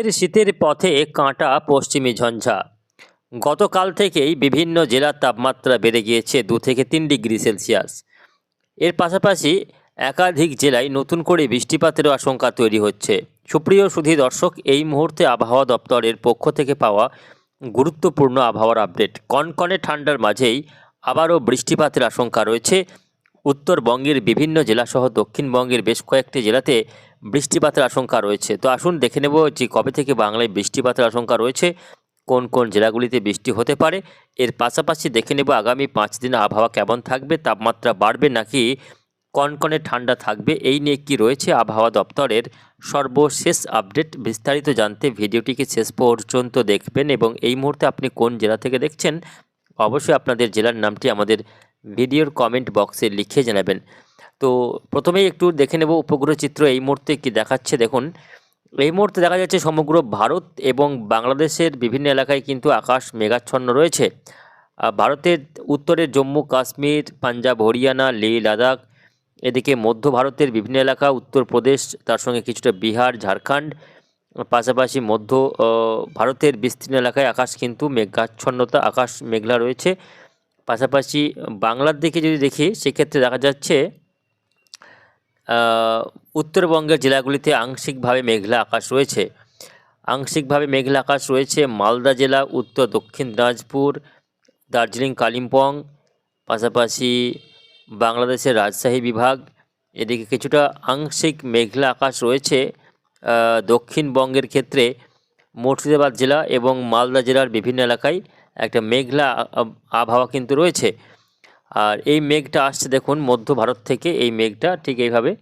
এর শীতের পথে কাঁটা পশ্চিমী ঝঞ্ঝা। গতকাল থেকেই বিভিন্ন জেলার তাপমাত্রা বেড়ে গিয়েছে দু থেকে তিন ডিগ্রি সেলসিয়াস। এর পাশাপাশি একাধিক জেলায় নতুন করে বৃষ্টিপাতেরও আশঙ্কা তৈরি হচ্ছে। সুপ্রিয় সুধী দর্শক, এই মুহূর্তে আবহাওয়া দপ্তরের পক্ষ থেকে পাওয়া গুরুত্বপূর্ণ আবহাওয়ার আপডেট। কনকনে ঠান্ডার মাঝেই আবারও বৃষ্টিপাতের আশঙ্কা রয়েছে। উত্তরবঙ্গের বিভিন্ন জেলাসহ দক্ষিণবঙ্গের বেশ কয়েকটি জেলাতে বৃষ্টিপাতের আশঙ্কা রয়েছে। তো আসুন দেখে নেব যে কবে থেকে বাংলায় বৃষ্টিপাতের আশঙ্কা রয়েছে, কোন কোন জেলাগুলিতে বৃষ্টি হতে পারে। এর পাশাপাশি দেখে নেব আগামী পাঁচ দিন আবহাওয়া কেমন থাকবে, তাপমাত্রা বাড়বে নাকি কনকনে ঠান্ডা থাকবে, এই নিয়ে কি রয়েছে আবহাওয়া দপ্তরের সর্বশেষ আপডেট বিস্তারিত জানতে ভিডিওটিকে শেষ পর্যন্ত দেখবেন এবং এই মুহূর্তে আপনি কোন জেলা থেকে দেখছেন, অবশ্যই আপনাদের জেলার নামটি আমাদের ভিডিওর কমেন্ট বক্সে লিখে জানাবেন। তো প্রথমেই একটু দেখে নেব উপগ্রহ চিত্র এই মুহূর্তে কি দেখাচ্ছে। দেখুন, এই মুহূর্তে দেখা যাচ্ছে সমগ্র ভারত এবং বাংলাদেশের বিভিন্ন এলাকায় কিন্তু আকাশ মেঘাচ্ছন্ন রয়েছে। ভারতের উত্তরে জম্মু, কাশ্মীর, পাঞ্জাব, হরিয়ানা লে লাদাখ, এদিকে মধ্য ভারতের বিভিন্ন এলাকা উত্তরপ্রদেশ তার সঙ্গে কিছুটা বিহার, ঝাড়খণ্ড, পাশাপাশি মধ্য ভারতের বিস্তীর্ণ এলাকায় আকাশ কিন্তু মেঘাচ্ছন্নতা, আকাশ মেঘলা রয়েছে। পাশাপাশি বাংলার দিকে যদি দেখি, সেক্ষেত্রে দেখা যাচ্ছে উত্তরবঙ্গের জেলাগুলিতে আংশিকভাবে মেঘলা আকাশ রয়েছে। আংশিকভাবে মেঘলা আকাশ রয়েছে মালদা জেলা, উত্তর দক্ষিণ দিনাজপুর, দার্জিলিং, কালিম্পং, পাশাপাশি বাংলাদেশের রাজশাহী বিভাগ। এদিকে কিছুটা আংশিক মেঘলা আকাশ রয়েছে দক্ষিণবঙ্গের ক্ষেত্রে মুর্শিদাবাদ জেলা এবং মালদা জেলার বিভিন্ন এলাকায় একটা মেঘলা আবহাওয়া কিন্তু রয়েছে। আর এই মেঘটা আসছে দেখুন, মধ্য ভারত থেকে এই মেঘটা ঠিক এইভাবে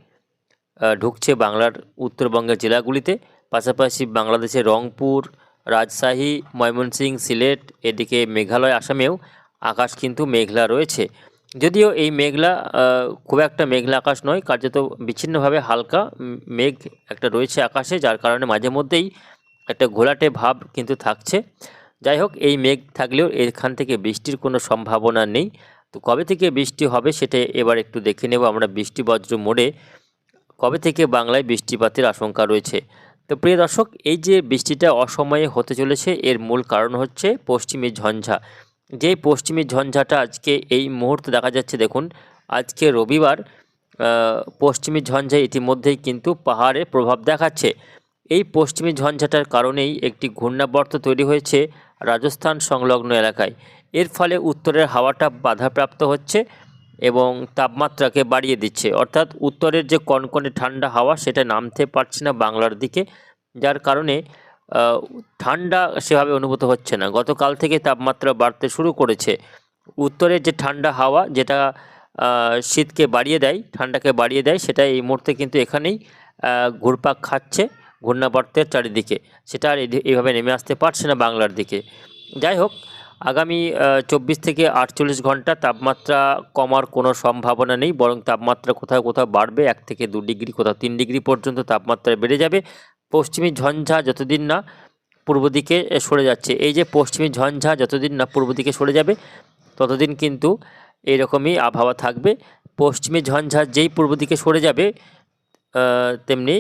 ঢুকছে বাংলার উত্তরবঙ্গের জেলাগুলিতে। পাশাপাশি বাংলাদেশের রংপুর, রাজশাহী, ময়মনসিংহ, সিলেট, এদিকে মেঘালয়, আসামেও আকাশ কিন্তু মেঘলা রয়েছে। যদিও এই মেঘলা খুব একটা মেঘলা আকাশ নয়, কার্যত বিচ্ছিন্নভাবে হালকা মেঘ একটা রয়েছে আকাশে, যার কারণে মাঝে মধ্যেই একটা ঘোলাটে ভাব কিন্তু থাকছে। যাই হোক, এই মেঘ থাকলেও এখান থেকে বৃষ্টির কোনো সম্ভাবনা নেই। তো কবে থেকে বৃষ্টি হবে সেটা এবার একটু দেখে নেব। আমরা বৃষ্টি বজ্র মোড়ে কবে থেকে বাংলায় বৃষ্টিপাতের আশঙ্কা রয়েছে? তো প্রিয় দর্শক, এই যে বৃষ্টিটা অসময়ে হতে চলেছে, এর মূল কারণ হচ্ছে পশ্চিমী ঝঞ্ঝা। যেই পশ্চিমী ঝঞ্ঝাটা আজকে এই মুহূর্তে দেখা যাচ্ছে, দেখুন, আজকে রবিবার পশ্চিমী ঝঞ্ঝা ইতিমধ্যেই কিন্তু পাহাড়ে প্রভাব দেখাচ্ছে। এই পশ্চিমী ঝঞ্ঝাটার কারণেই একটি ঘূর্ণাবর্ত তৈরি হয়েছে রাজস্থান সংলগ্ন এলাকায়। এর ফলে উত্তরের হাওয়াটা বাধাপ্রাপ্ত হচ্ছে এবং তাপমাত্রাকে বাড়িয়ে দিচ্ছে। অর্থাৎ উত্তরের যে কনকনে ঠান্ডা হাওয়া সেটা নামতে পারছে না বাংলার দিকে, যার কারণে ঠান্ডা সেভাবে অনুভূত হচ্ছে না। গতকাল থেকে তাপমাত্রা বাড়তে শুরু করেছে। উত্তরের যে ঠান্ডা হাওয়া যেটা শীতকে বাড়িয়ে দেয়, ঠান্ডাকে বাড়িয়ে দেয়, সেটা এই মুহূর্তে কিন্তু এখানেই ঘুরপাক খাচ্ছে ঘূর্ণাবর্তের চারিদিকে। সেটা আর এইভাবে নেমে আসতে পারছে না বাংলার দিকে। যাই হোক আগামী চব্বিশ থেকে আটচল্লিশ ঘণ্টা তাপমাত্রা কমার কোনো সম্ভাবনা নেই, বরং তাপমাত্রা কোথাও কোথাও বাড়বে, এক থেকে দু ডিগ্রি, কোথাও তিন ডিগ্রি পর্যন্ত তাপমাত্রা বেড়ে যাবে। পশ্চিমী ঝঞ্ঝা যতদিন না পূর্ব দিকে সরে যাচ্ছে, এই যে পশ্চিমী ঝঞ্ঝা যতদিন না পূর্ব দিকে সরে যাবে, ততদিন কিন্তু এইরকমই আবহাওয়া থাকবে। পশ্চিমী ঝঞ্ঝা যেই পূর্ব দিকে সরে যাবে তেমনি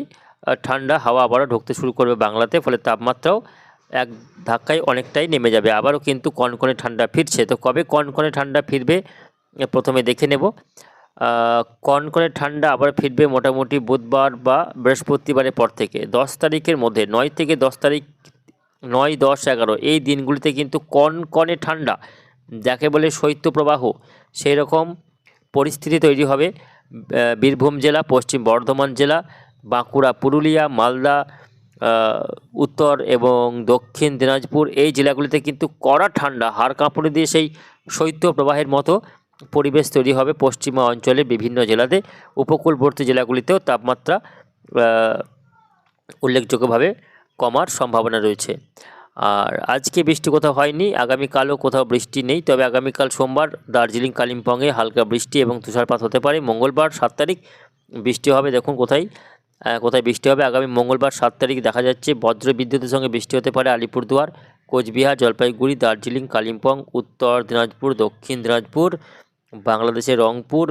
ঠান্ডা হাওয়া আবারও ঢুকতে শুরু করবে বাংলাতে, ফলে তাপমাত্রাও এক ধাক্কায় অনেকটাই নেমে যাবে। আবারও কিন্তু কনকনে ঠান্ডা ফিরছে। তো কবে কনকনে ঠান্ডা ফিরবে? প্রথমে দেখে নেব। কনকনে ঠান্ডা আবার ফিরবে মোটামুটি বুধবার বা বৃহস্পতিবারের পর থেকে। দশ তারিখের মধ্যে, নয় থেকে দশ তারিখ, নয়, দশ, এগারো, এই দিনগুলিতে কিন্তু কনকনে ঠান্ডা, যাকে বলে শৈত্যপ্রবাহ সেই রকম পরিস্থিতি তৈরি হবে। বীরভূম জেলা, পশ্চিম বর্ধমান জেলা, বাঁকুড়া, পুরুলিয়া, মালদা উত্তর এবং দক্ষিণ দিনাজপুর এই জেলাগুলিতে কিন্তু কড়া ঠান্ডা, হাড় কাঁপুনি দিয়ে সেই শৈত্য প্রবাহের মতো পরিবেশ তৈরি হবে পশ্চিমা অঞ্চলের বিভিন্ন জেলাতে। উপকূলবর্তী জেলাগুলিতেও তাপমাত্রা উল্লেখযোগ্যভাবে কমার সম্ভাবনা রয়েছে। আর আজকে বৃষ্টি কোথাও হয়নি, আগামীকালও কোথাও বৃষ্টি নেই, তবে আগামীকাল সোমবার দার্জিলিং, কালিম্পংয়ে হালকা বৃষ্টি এবং তুষারপাত হতে পারে। মঙ্গলবার সাত তারিখ বৃষ্টি হবে, দেখুন কোথায় কোথায় বৃষ্টি হবে? আগামী মঙ্গলবার সাত তারিখ দেখা যাচ্ছে বজ্র বিদ্যুতের সঙ্গে বৃষ্টি হতে পারে আলিপুরদুয়ার, কোচবিহার, জলপাইগুড়ি, দার্জিলিং, কালিম্পং, উত্তর দিনাজপুর, দক্ষিণ দিনাজপুর, বাংলাদেশের রংপুর,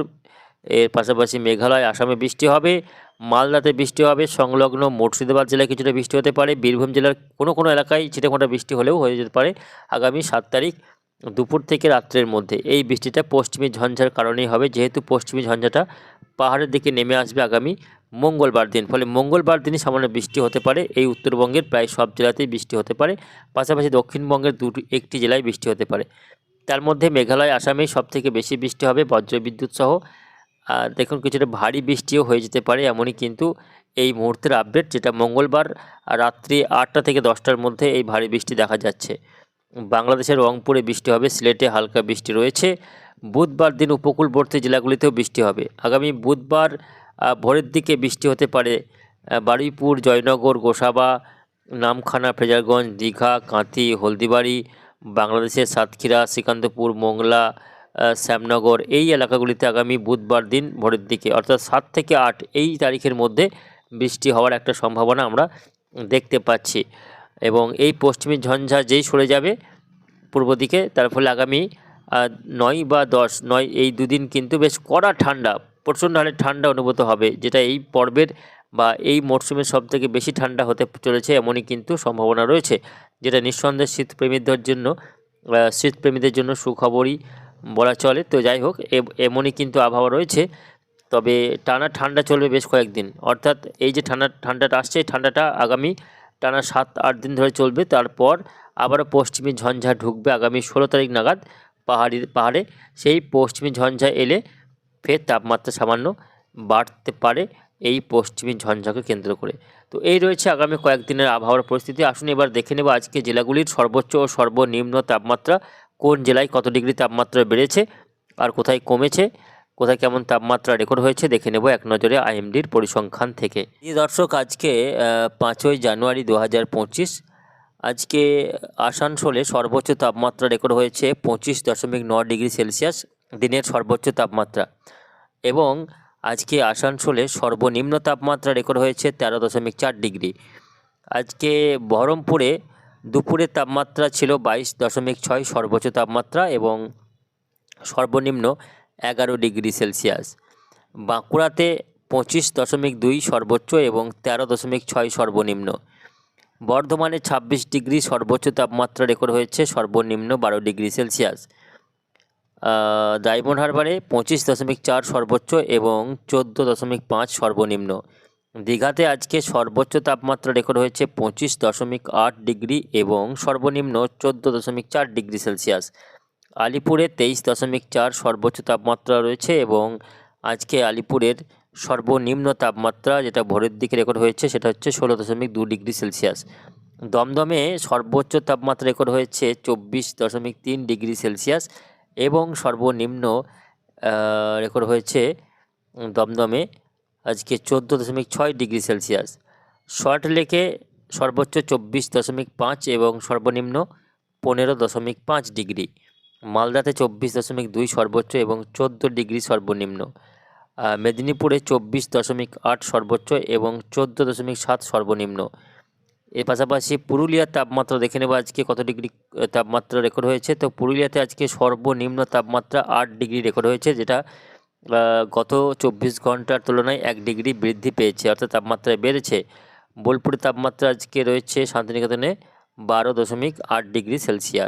এর পাশাপাশি মেঘালয়, আসামে বৃষ্টি হবে, মালদাতে বৃষ্টি হবে, সংলগ্ন মুর্শিদাবাদ জেলায় কিছুটা বৃষ্টি হতে পারে, বীরভূম জেলার কোনো কোনো এলাকায় ছিটেফোঁটা বৃষ্টি হলেও হয়ে যেতে পারে আগামী সাত তারিখ দুপুর থেকে রাত্রের মধ্যে। এই বৃষ্টিটা পশ্চিমী ঝঞ্ঝার কারণেই হবে, যেহেতু পশ্চিমী ঝঞ্ঝাটা পাহাড়ের দিকে নেমে আসবে আগামী মঙ্গলবার দিন, ফলে মঙ্গলবার দিনই সামান্য বৃষ্টি হতে পারে। এই উত্তরবঙ্গের প্রায় সব জেলাতেই বৃষ্টি হতে পারে। পাশাপাশি দক্ষিণবঙ্গের দুটি, একটি জেলায় বৃষ্টি হতে পারে। তার মধ্যে মেঘালয়, আসামেই সবথেকে বেশি বৃষ্টি হবে বজ্রবিদ্যুৎ সহ। দেখুন, কিছুটা ভারী বৃষ্টিও হয়ে যেতে পারে এমনই কিন্তু এই মুহূর্তের আপডেট যেটা মঙ্গলবার রাত্রি আটটা থেকে দশটার মধ্যে এই ভারী বৃষ্টি দেখা যাচ্ছে। বাংলাদেশের রংপুরে বৃষ্টি হবে, সিলেটে হালকা বৃষ্টি রয়েছে। বুধবার দিন উপকূলবর্তী জেলাগুলিতেও বৃষ্টি হবে। আগামী বুধবার ভোরের দিকে বৃষ্টি হতে পারে। বারুইপুর, জয়নগর, গোসাবা, নামখানা ফ্রেজারগঞ্জ দীঘা, কাঁথি, হলদিবাড়ি, বাংলাদেশের সাতক্ষীরা, শ্রীকান্তপুর, মোংলা শ্যামনগর এই এলাকাগুলিতে আগামী বুধবার দিন ভোরের দিকে, অর্থাৎ সাত থেকে আট এই তারিখের মধ্যে বৃষ্টি হওয়ার একটা সম্ভাবনা আমরা দেখতে পাচ্ছি। এবং এই পশ্চিমী ঝঞ্ঝা যেই সরে যাবে পূর্ব দিকে, তার ফলে আগামী নয় বা দশ, নয় এই দুদিন কিন্তু বেশ কড়া ঠান্ডা প্রচণ্ড হারে ঠান্ডা অনুভূত হবে, যেটা এই পর্বের বা এই মরশুমের সবথেকে বেশি ঠান্ডা হতে চলেছে এমনই কিন্তু সম্ভাবনা রয়েছে, যেটা নিঃসন্দেহে শীতপ্রেমীদের জন্য শীতপ্রেমীদের জন্য সুখবরই বলা চলে। তো যাই হোক এমনই কিন্তু আবহাওয়া রয়েছে, তবে টানা ঠান্ডা চলবে বেশ কয়েকদিন। অর্থাৎ এই যে ঠান্ডা, ঠান্ডাটা আসছে, এই ঠান্ডাটা আগামী টানা সাত, আট দিন ধরে চলবে। তারপর আবারও পশ্চিমী ঝঞ্ঝা ঢুকবে আগামী ষোলো তারিখ নাগাদ পাহাড়ি, পাহাড়ে। সেই পশ্চিমী ঝঞ্ঝা এলে ফের তাপমাত্রা সামান্য বাড়তে পারে এই পশ্চিমী ঝঞ্ঝাকে কেন্দ্র করে। তো এই রয়েছে আগামী কয়েকদিনের আবহাওয়ার পরিস্থিতি। আসুন এবার দেখে নেব আজকে জেলাগুলির সর্বোচ্চ ও সর্বনিম্ন তাপমাত্রা কোন জেলায় কত ডিগ্রি তাপমাত্রা বেড়েছে আর কোথায় কমেছে, কোথায় কেমন তাপমাত্রা রেকর্ড হয়েছে দেখে নেব এক নজরে আইএমডির পরিসংখ্যান থেকে। এই দর্শক, আজকে পাঁচই জানুয়ারি দু হাজার পঁচিশ, আজকে আসানসোলে সর্বোচ্চ তাপমাত্রা রেকর্ড হয়েছে পঁচিশ দশমিক ন ডিগ্রি সেলসিয়াস। দিনের সর্বোচ্চ তাপমাত্রা। এবং আজকে আসানসোলে সর্বনিম্ন তাপমাত্রা রেকর্ড হয়েছে তেরো দশমিক চার ডিগ্রি। আজকে বহরমপুরে দুপুরের তাপমাত্রা ছিল বাইশ দশমিক ছয় সর্বোচ্চ তাপমাত্রা এবং সর্বনিম্ন এগারো ডিগ্রি সেলসিয়াস। বাঁকুড়াতে পঁচিশ দশমিক দুই সর্বোচ্চ এবং তেরো দশমিক ছয় সর্বনিম্ন। বর্ধমানে ছাব্বিশ ডিগ্রি সর্বোচ্চ তাপমাত্রা রেকর্ড হয়েছে সর্বনিম্ন বারো ডিগ্রি সেলসিয়াস। ডায়মন্ড হারবারে পঁচিশ দশমিক চার সর্বোচ্চ এবং চোদ্দ দশমিক পাঁচ সর্বনিম্ন। দীঘাতে আজকে সর্বোচ্চ তাপমাত্রা রেকর্ড হয়েছে পঁচিশ দশমিক আট ডিগ্রি এবং সর্বনিম্ন চোদ্দ দশমিক চার ডিগ্রি সেলসিয়াস। আলিপুরে তেইশ দশমিক চার সর্বোচ্চ তাপমাত্রা রয়েছে এবং আজকে আলিপুরের সর্বনিম্ন তাপমাত্রা যেটা ভোরের দিকে রেকর্ড হয়েছে সেটা হচ্ছে ষোলো দশমিক দু ডিগ্রি সেলসিয়াস। দমদমে সর্বোচ্চ তাপমাত্রা রেকর্ড হয়েছে চব্বিশ দশমিক তিন ডিগ্রি সেলসিয়াস এবং সর্বনিম্ন রেকর্ড হয়েছে দমদমে আজকে চোদ্দ দশমিক ছয় ডিগ্রি সেলসিয়াস। শর্ট লেকে সর্বোচ্চ চব্বিশ দশমিক পাঁচ এবং সর্বনিম্ন পনেরো দশমিক পাঁচ ডিগ্রি। মালদাতে চব্বিশ দশমিক দুই সর্বোচ্চ এবং চোদ্দ ডিগ্রি সর্বনিম্ন। মেদিনীপুরে চব্বিশ দশমিক আট সর্বোচ্চ এবং চোদ্দ দশমিক সাত সর্বনিম্ন। এর পাশাপাশি পুরুলিয়ার তাপমাত্রা দেখে নেব আজকে কত ডিগ্রি তাপমাত্রা রেকর্ড হয়েছে। তো পুরুলিয়াতে আজকে সর্বনিম্ন তাপমাত্রা আট ডিগ্রি রেকর্ড হয়েছে, যেটা গত চব্বিশ ঘণ্টার তুলনায় এক ডিগ্রি বৃদ্ধি পেয়েছে, অর্থাৎ তাপমাত্রা বেড়েছে। বোলপুরের তাপমাত্রা আজকে রয়েছে শান্তিনিকেতনে বারো দশমিক আট ডিগ্রি সেলসিয়াস।